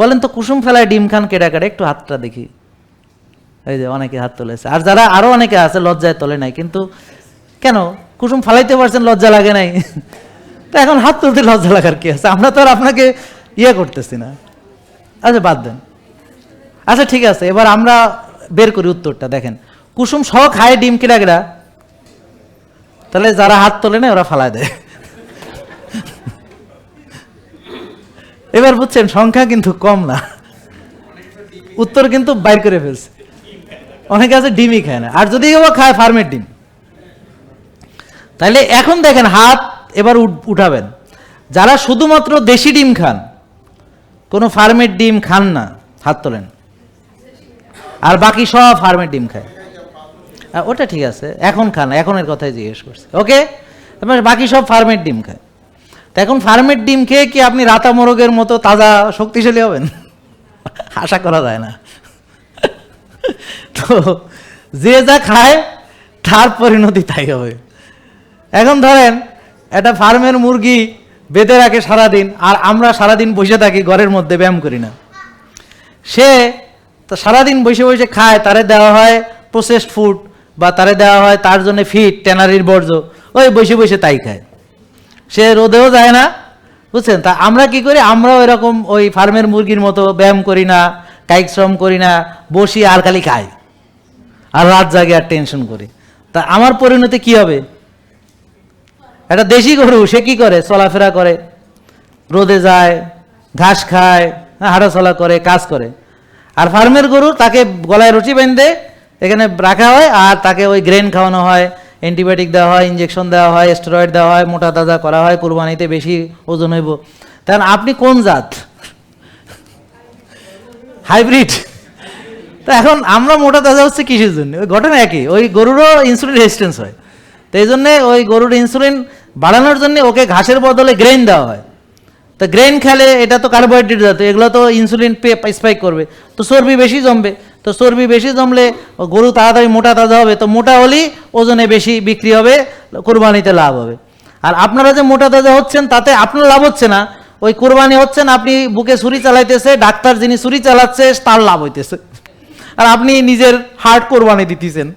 বলেন তো কুসুম ফেলায় ডিম খান কেডা কেটে একটু হাতটা দেখি। এই যে অনেকে হাত তুলেছে। আর যারা আরও অনেকে আছে, লজ্জায় তোলে নাই, কিন্তু কেন? কুসুম ফালাইতে পারছেন, লজ্জা লাগে নাই? তো এখন হাত তুলতে লজ্জা লাগার কি আছে? আমরা তো আর আপনাকে ইয়ে করতেছি না। আচ্ছা বাদ দেন। আচ্ছা ঠিক আছে, এবার আমরা বের করি উত্তরটা। দেখেন, কুসুম সহ খায় ডিম কেডা তাহলে যারা হাত তোলে না ওরা ফালায় দেয়। এবার বুঝছেন, সংখ্যা কিন্তু কম না। উত্তর কিন্তু বাইর করে ফেলছে। অনেকে আছে ডিমই খায় না। আর যদি খায়, ফার্মের ডিম। তাহলে এখন দেখেন, হাত এবার উঠ- উঠাবেন। যারা শুধুমাত্র দেশি ডিম খান, কোনো ফার্মের ডিম খান না, হাত তোলেন। আর বাকি সব ফার্মের ডিম খায়। ওটা ঠিক আছে, এখন খান, এখনের কথাই জিজ্ঞেস করছে। ওকে? বাকি সব ফার্মের ডিম খায়। তো এখন ফার্মের ডিম খেয়ে কি আপনি রাতা মোরগের মতো তাজা শক্তিশালী হবেন? আশা করা যায় না। তো যে যা খায়, তার পরিণতি তাই হবে। এখন ধরেন, একটা ফার্মের মুরগি বেঁধে রাখে সারাদিন, আর আমরা সারাদিন বসে থাকি, ঘরের মধ্যে ব্যায়াম করি না। সে তো সারাদিন বসে বসে খায়, তারে দেওয়া হয় প্রসেসড ফুড বা তারে দেওয়া হয় তার জন্য ফিট ট্যানারির বর্জ্য, ওই বসে বসে তাই খায়। সে রোদেও যায় না। বুঝছেন? তা আমরা কি করি? আমরাও এরকম ওই ফার্মের মুরগির মতো ব্যায়াম করি না, কায়িক শ্রম করি না, বসি আর খালি খাই। আর রাত জাগে আর টেনশন করি। তা আমার পরিণতি কি হবে? একটা দেশি গরু, সে কি করে? চলাফেরা করে, রোদে যায়, ঘাস খায়, হাঁটাচলা করে, কাজ করে। আর ফার্মের গরু তাকে গলায় রুচি বেঁধে এখানে রাখা হয় আর তাকে ওই গ্রেন খাওয়ানো হয়। অ্যান্টিবায়োটিক দেওয়া হয় ইঞ্জেকশন দেওয়া হয় স্টেরয়েড দেওয়া হয়, মোটা তাজা করা হয়, কুরবানিতে বেশি ওজন হইব। তাহলে আপনি কোন জাত? হাইব্রিড। তো এখন আমরা মোটা তাজা হচ্ছে কিসের জন্য? ওই ঘটনা একই, ওই গরুরও ইনসুলিন রেজিস্ট্যান্স হয়। তো এই জন্যে ওই গরুর ইনসুলিন বাড়ানোর জন্য ওকে ঘাসের বদলে গ্রেন দেওয়া হয়। তো গ্রেন খেলে এটা তো কার্বোহাইড্রেট জাত, এগুলো তো ইনসুলিন পে স্পাইক করবে। তো চর্বি বেশি জমবে, তো চর্বি বেশি জমলে গরু তাড়াতাড়ি মোটা তাজা হবে, তো মোটা হলেই ওজনে বেশি বিক্রি হবে, কোরবানিতে লাভ হবে। আর আপনারা যে মোটা তাজা হচ্ছেন, তাতে আপনার লাভ হচ্ছে না। ওই কোরবানি হচ্ছেন আপনি বুকে ছুরি চালাইতেছে, ডাক্তার যিনি ছুরি চালাচ্ছে, তার লাভ হইতেছে। আর আপনি নিজের হার্ট কোরবানি দিতেছেন।